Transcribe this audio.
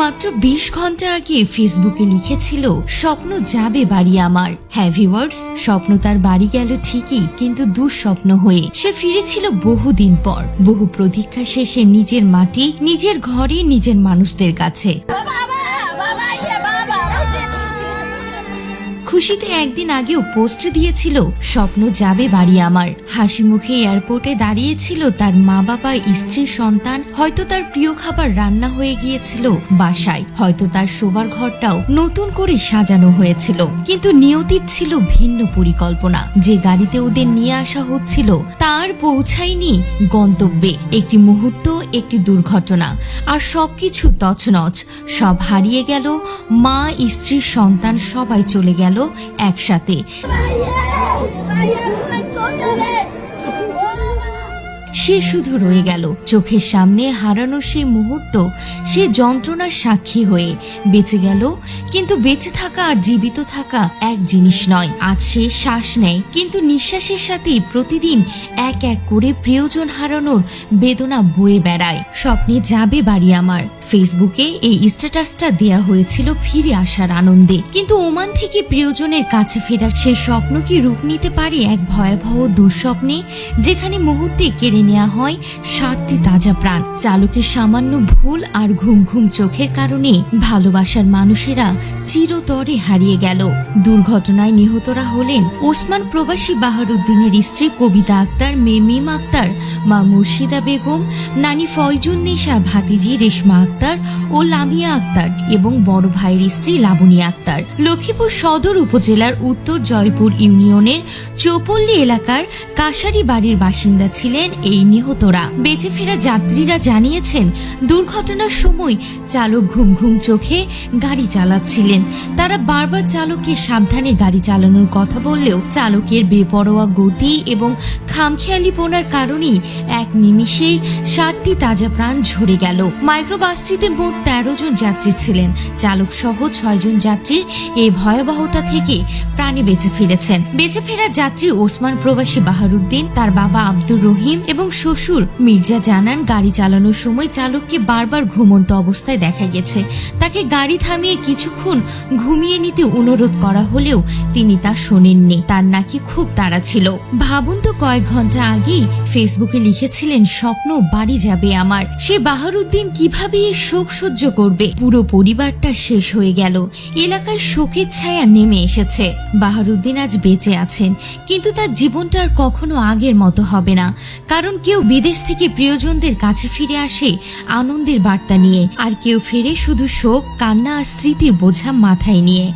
মাত্র বিশ ঘণ্টা আগে ফেসবুকে লিখেছিল, স্বপ্ন যাবে বাড়ি আমার। হ্যাঁ ভিওয়ার্স স্বপ্ন তার বাড়ি গেল ঠিকই, কিন্তু দুঃস্বপ্ন হয়ে সে ফিরেছিল বহুদিন পর। বহু প্রতীক্ষা শেষে নিজের মাটি, নিজের ঘরে, নিজের মানুষদের কাছে। খুশিতে একদিন আগেও পোস্ট দিয়েছিল, স্বপ্ন যাবে বাড়ি আমার। হাসি মুখে এয়ারপোর্টে দাঁড়িয়েছিল তার মা বাবা স্ত্রী, সন্তান। হয়তো তার প্রিয় খাবার রান্না হয়ে গিয়েছিল বাসায়। হয়তো তার শোবার ঘরটাও নতুন করে সাজানো হয়েছিল। কিন্তু নিয়তির ছিল ভিন্ন পরিকল্পনা। যে গাড়িতে ওদের নিয়ে আসা হচ্ছিল, তার পৌঁছায়নি গন্তব্যে। একটি মুহূর্ত, একটি দুর্ঘটনা। আর সবকিছু তছনছ। সব হারিয়ে গেল, মা, স্ত্রী, সন্তান সবাই চলে গেল একসাথে। সে শুধু রয়ে গেল। চোখের সামনে হারানো সেই মুহূর্ত, সে যন্ত্রণার সাক্ষী হয়ে বেঁচে গেল। কিন্তু বেঁচে থাকা আর জীবিত থাকা এক জিনিস নয়। আজ সে শ্বাস নেয়, কিন্তু নিঃশ্বাসের সাথেই প্রতিদিন এক এক করে প্রিয়জন হারানোর বেদনা বয়ে বেড়ায়। স্বপ্নে যাবে বাড়ি আমার। ফেসবুকে এই স্ট্যাটাসটা দেয়া হয়েছিল ফিরে আসার আনন্দে। কিন্তু ওমান থেকে প্রিয়জনের কাছে ফেরার সেই স্বপ্ন কি রূপ নিতে পারে এক ভয়াবহ দুঃস্বপ্নে? যেখানে মুহূর্তে কেড়ে নেওয়া হয় সাতটি তাজা প্রাণ। চালকের সামান্য ভুল আর ঘুম ঘুম চোখের কারণে ভালোবাসার মানুষেরা চিরতরে হারিয়ে গেল। দুর্ঘটনায় নিহতরা হলেন ওসমান প্রবাসী বাহারুদ্দিনের স্ত্রী কবিতা আক্তার মেয়ে মিম আক্তার, মা মুর্শিদা বেগম, নানি ফয়জুন নেশা, ভাতিজি রেশমা আক্তার ও লামিয়া আক্তার এবং বড় ভাইয়ের স্ত্রী লাবণী আক্তার। লক্ষ্মীপুর সদর উপজেলার উত্তর জয়পুর ইউনিয়নের চৌপল্লী এলাকার কাশারি বাড়ির বাসিন্দা ছিলেন এই নিহতরা। বেঁচে ফেরা যাত্রীরা জানিয়েছেন, দুর্ঘটনার সময় চালক ঘুম ঘুম চোখে গাড়ি চালাচ্ছিলেন। তারা বারবার চালককে সাবধানে গাড়ি চালানোর কথা বললেও চালকের বেপরোয়া গতি এবং খামখেয়ালিপনার কারণেই এক নিমিষেই ষাটটি তাজা প্রাণ ঝরে গেল। মাইক্রোবাসটিতে মোট তেরো জন যাত্রী ছিলেন। চালক সহ ছয়জন যাত্রী এই ভয়াবহতা থেকে প্রাণে বেঁচে ফিরেছেন। বেঁচে ফেরা যাত্রী ওসমান প্রবাসী বাহারুদ্দিন, তার বাবা আব্দুর রহিম এবং শ্বশুর মির্জা জানান, গাড়ি চালানোর সময় চালককে বারবার ঘুমন্ত অবস্থায় দেখা গেছে। তাকে গাড়ি থামিয়ে কিছুক্ষণ ঘুমিয়ে নিতে অনুরোধ করা হলেও তিনি তা শোনেননি। তার নাকি খুব তাড়া ছিল। ভাবুন তো কয়েক ঘণ্টা আগেই ফেসবুকে লিখেছিলেন, স্বপ্ন, বাড়ি যাবে আমার। সে বাহারুদ্দিন কীভাবে এই শোক সহ্য করবে? পুরো পরিবারটা শেষ হয়ে গেল। এলাকায় শোকের ছায়া নেমে এসেছে। বাহারুদ্দিন আজ বেঁচে আছেন, কিন্তু তার জীবনটা আর কখনো আগের মতো হবে না। কারণ কেউ বিদেশ থেকে প্রিয়জনদের কাছে ফিরে আসে আনন্দের বার্তা নিয়ে, আর কেউ ফিরে শুধু শোক, কান্না আর স্মৃতির বোঝা মাথায় নিয়ে।